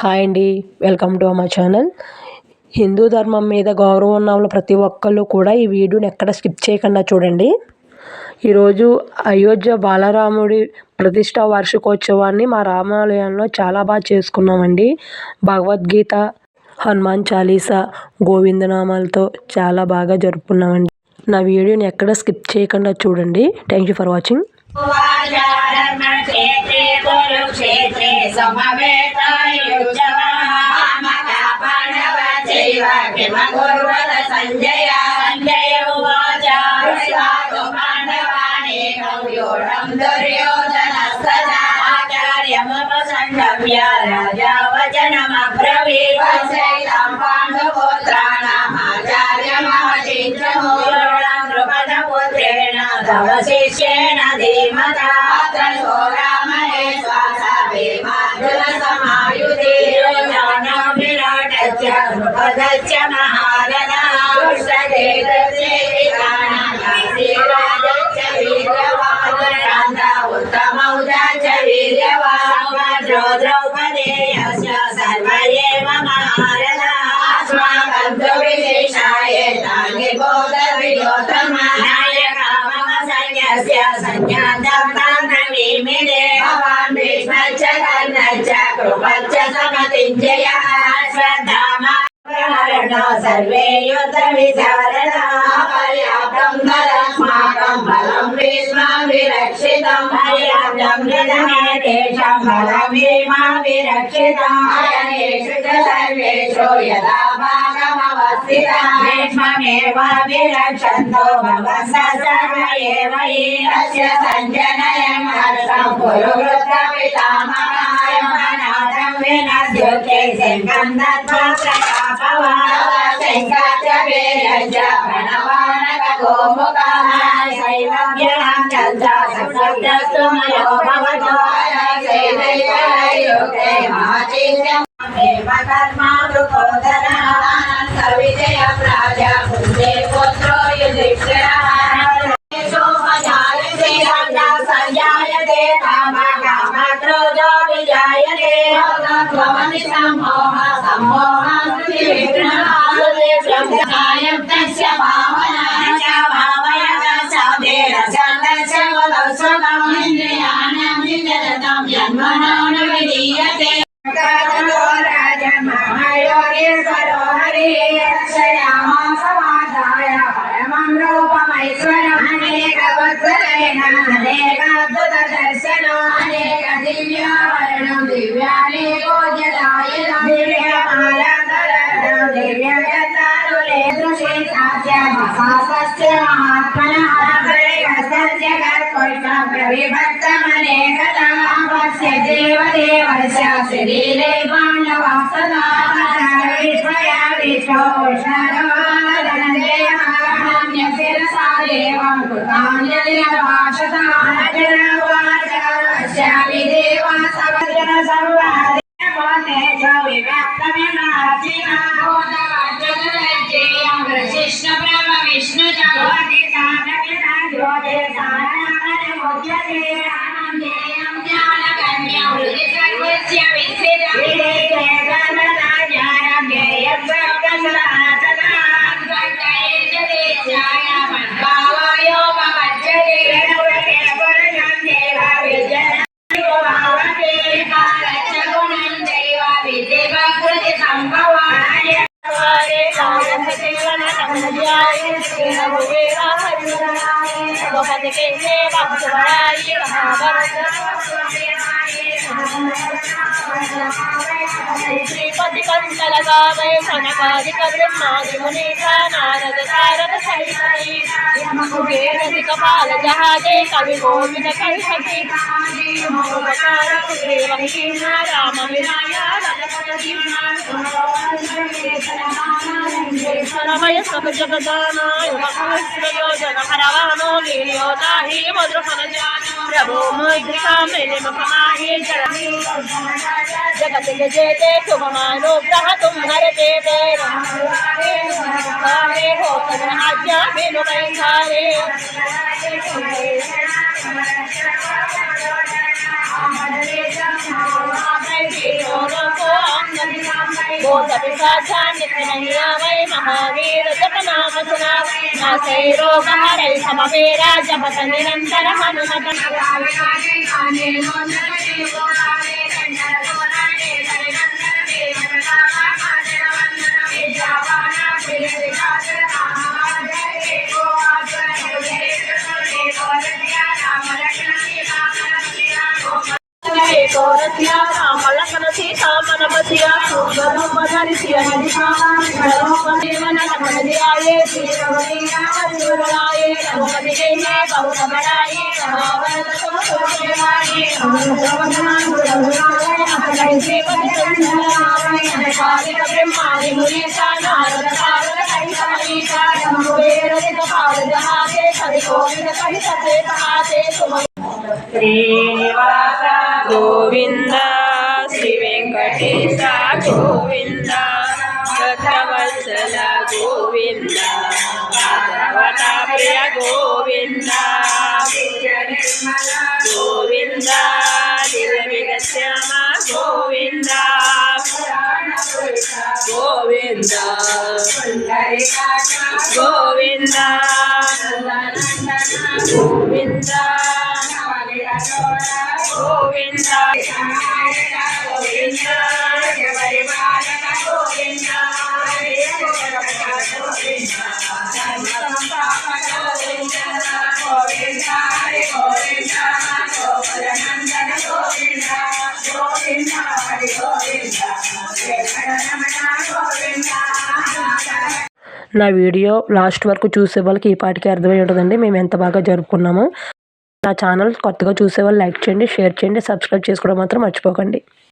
Hi అండి. Welcome to my channel. Hindu ధర్మం మీద గౌరవం ఉన్న వాళ్ళు ప్రతి ఒక్కళ్ళు కూడా ఈ వీడియోని ఎక్కడ స్కిప్ చేయకుండా చూడండి. ఈరోజు అయోధ్య బాలరాముడి ప్రతిష్ట వార్షికోత్సవాన్ని మా రామాలయంలో చాలా బాగా చేసుకున్నామండి. భగవద్గీత హనుమాన్ చాలీసా గోవిందనామాలతో చాలా బాగా జరుపుకున్నామండి. నా వీడియోని ఎక్కడ స్కిప్ చేయకుండా చూడండి. Thank you for watching. కురుక్షేత్రే సమవేతాయుజవ పాండవ చైవ కిమగుర్వద సంజయ సంజయ ఉవాచ పాండవాణి కౌయోఢం దుర్యోధన సదా ఆచార్యమపసంగమ్య రాజా వచనమబ్రవీవ శైలం పాండుపుత్రాణమాచార్యమవశింద్రమూలం నృపదపుత్రేణ తవ శిష్యేణ ధీమతా రామయేశ్వర रामये श्वासा भीमार्जुनसमायुधे योजानो विराटस्य नृपदस्य महारना दुष्टदेतसेवितानायासीराजस्य वीर्यवान् उत्तमौजा च वीर्यवान् द्रौपदेयस्य सर्व एव महारना अस्माकं तु विशेषाय तानि बोधवियोतमा नायका मम सैन्यस्य संज्ञातं नवीमिने भवान् भीष्मश्च कर्णश्च कृपश्च समतिञ्जयः श्रद्धामा प्रहरणो सर्वे युद्धविचारणा पर्याप्तं तदस्माकं बलं भीष्मं विरक्षितं पर्याप्तं यदमे तेषां बलं भीमा विरक्षितम् अयनेषु च सर्वेषु यदा भागमवस्थितः भीष्ममेव विरक्षन्तो भवन्तः सर्व एव हि अस्य सञ्जनयं हर्षं कुरु वृत्तपितामहाय अनाथं विनद्युते सिंहं दत्त्वा प्रतापवान् सिंहाच वीर्यश्च प्रणवानकगोमुखः शैवव्यहं चन्द्र सप्तस्तु मयो भवतो सेवैकयुगे महाचिन्त्यम् कर्मावृकोदरः सविजयं राजा कुन्दे पुत्रो युधिष्ठिरः शोभजायते राजा संजायते कामकामक्रोधो विजायते भवति सम्मोह सम्मोहाय तस्य भावना च दिव्यावरणं दिव्यानि पूज्यदायिनं दिव्यमालाधरणं दिव्यगतारुले दृशे सास्य महासास्य महात्मनः प्रवेकस्तस्य कर्कोष्ठं प्रविभक्तमनेकदा पश्य देवदेवस्य शरीरे पाण्डवासदा विश्वया विश्वोषणवादनजयः देवं महाभारत श्रीपतिकण्ठ लगामय शनकादिकवृन्नादिमुनीषा नारद शारद शैली कपाल जहादे कवि गोविंद कविशति राम विनाया रमय सब जगदानाय मकुश्रयोजन भरवानो वीर्योदाहि मधुरफलजान प्रभो मुद्रिका मेले मपनाहि जय जगत के जेते तुम मानो ग्रह तुम घर के दे हो सदन आज्ञा में लो पिशाचान् नित्यनया वै महावीर जपनाम सुनाम नासै रोगहरै समवेरा जपत निरन्तर गौरतिया रामलखन सीता मन बसिया सुगरूप धरिसिय देवन नमोदयाये श्रीरवनीनामधिवरणाये नमोदिने बहुसमणाये नमोवरदसमसुरणाये नमोसमसनासुरगुणाये अपजयसेवनिसंधनामये नमकालिक ब्रह्मादि मुनीषा नारद सारद सहितमनीषा नमोवेरदित पादजहाते कविकोविद कहि सते सहाते सुम श्रीनिवासा గోవింద శ్రీ వెంకటేశ గోవింద భక్తవత్సల గోవింద ప్రియ గోవింద గోవింద శ్యామ గోవింద గోవింద గోవింద గోవింద. నా వీడియో లాస్ట్ వరకు చూసే వాళ్ళకి ఈ పాటికి అర్థమై ఉంటుందండి. మేము ఎంత బాగా జరుపుకున్నామో. నా ఛానల్ కొత్తగా చూసేవాళ్ళు లైక్ చేయండి షేర్ చేయండి సబ్స్క్రైబ్ చేసుకోవడం మాత్రం మర్చిపోకండి.